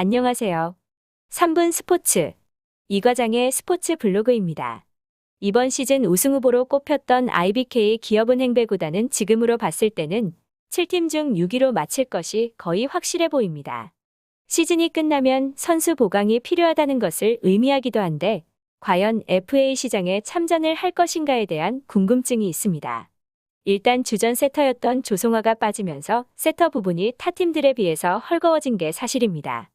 안녕하세요. 3분 스포츠. 이 과장의 스포츠 블로그입니다. 이번 시즌 우승 후보로 꼽혔던 IBK 기업은 행배 구단은 지금으로 봤을 때는 7팀 중 6위로 마칠 것이 거의 확실해 보입니다. 시즌이 끝나면 선수 보강이 필요하다는 것을 의미하기도 한데 과연 FA 시장에 참전을 할 것인가에 대한 궁금증이 있습니다. 일단 주전 세터였던 조송화가 빠지면서 세터 부분이 타 팀들에 비해서 헐거워진 게 사실입니다.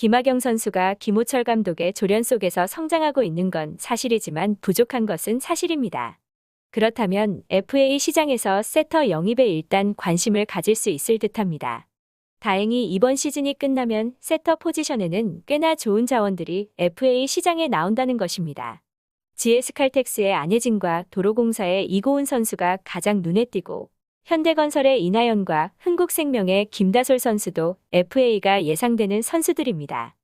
김하경 선수가 김호철 감독의 조련 속에서 성장하고 있는 건 사실이지만 부족한 것은 사실입니다. 그렇다면 FA 시장에서 세터 영입에 일단 관심을 가질 수 있을 듯합니다. 다행히 이번 시즌이 끝나면 세터 포지션에는 꽤나 좋은 자원들이 FA 시장에 나온다는 것입니다. GS 칼텍스의 안혜진과 도로공사의 이고은 선수가 가장 눈에 띄고 현대건설의 이나연과 흥국생명의 김다솔 선수도 FA가 예상되는 선수들입니다.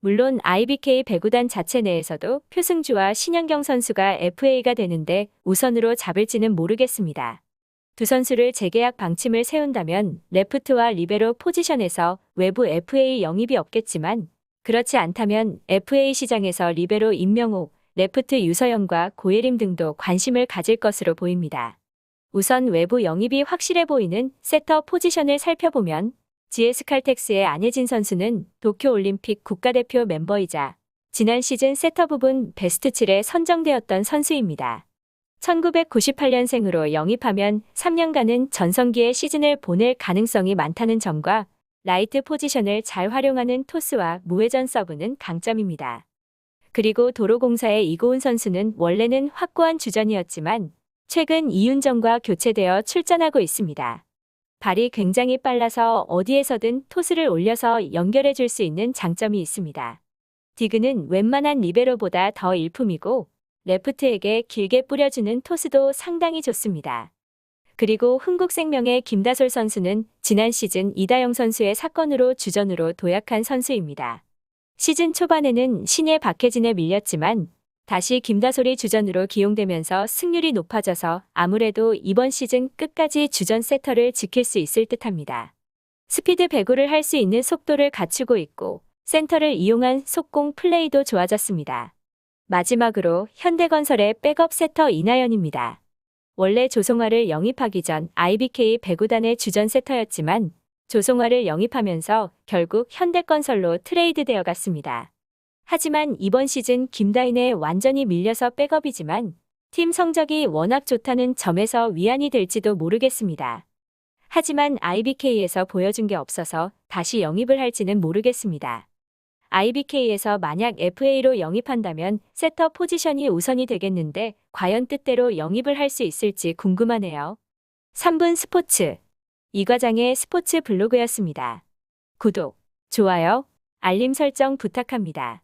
물론 IBK 배구단 자체 내에서도 표승주와 신현경 선수가 FA가 되는데 우선으로 잡을지는 모르겠습니다. 두 선수를 재계약 방침을 세운다면 레프트와 리베로 포지션에서 외부 FA 영입이 없겠지만 그렇지 않다면 FA 시장에서 리베로 임명옥, 레프트 유서영과 고예림 등도 관심을 가질 것으로 보입니다. 우선 외부 영입이 확실해 보이는 세터 포지션을 살펴보면 GS 칼텍스의 안혜진 선수는 도쿄올림픽 국가대표 멤버이자 지난 시즌 세터 부분 베스트 7에 선정되었던 선수입니다. 1998년생으로 영입하면 3년간은 전성기의 시즌을 보낼 가능성이 많다는 점과 라이트 포지션을 잘 활용하는 토스와 무회전 서브는 강점입니다. 그리고 도로공사의 이고은 선수는 원래는 확고한 주전이었지만 최근 이윤정과 교체되어 출전하고 있습니다. 발이 굉장히 빨라서 어디에서든 토스를 올려서 연결해 줄 수 있는 장점이 있습니다. 디그는 웬만한 리베로보다 더 일품이고 레프트에게 길게 뿌려주는 토스도 상당히 좋습니다. 그리고 흥국생명의 김다솔 선수는 지난 시즌 이다영 선수의 사건으로 주전으로 도약한 선수입니다. 시즌 초반에는 신예 박혜진에 밀렸지만 다시 김다솔이 주전으로 기용되면서 승률이 높아져서 아무래도 이번 시즌 끝까지 주전 세터를 지킬 수 있을 듯합니다. 스피드 배구를 할 수 있는 속도를 갖추고 있고 센터를 이용한 속공 플레이도 좋아졌습니다. 마지막으로 현대건설의 백업 세터 이나연입니다. 원래 조성화를 영입하기 전 IBK 배구단의 주전 세터였지만 조성화를 영입하면서 결국 현대건설로 트레이드 되어 갔습니다. 하지만 이번 시즌 김다인에 완전히 밀려서 백업이지만 팀 성적이 워낙 좋다는 점에서 위안이 될지도 모르겠습니다. 하지만 IBK에서 보여준 게 없어서 다시 영입을 할지는 모르겠습니다. IBK에서 만약 FA로 영입한다면 세터 포지션이 우선이 되겠는데 과연 뜻대로 영입을 할 수 있을지 궁금하네요. 3분 스포츠 이 과장의 스포츠 블로그였습니다. 구독, 좋아요, 알림 설정 부탁합니다.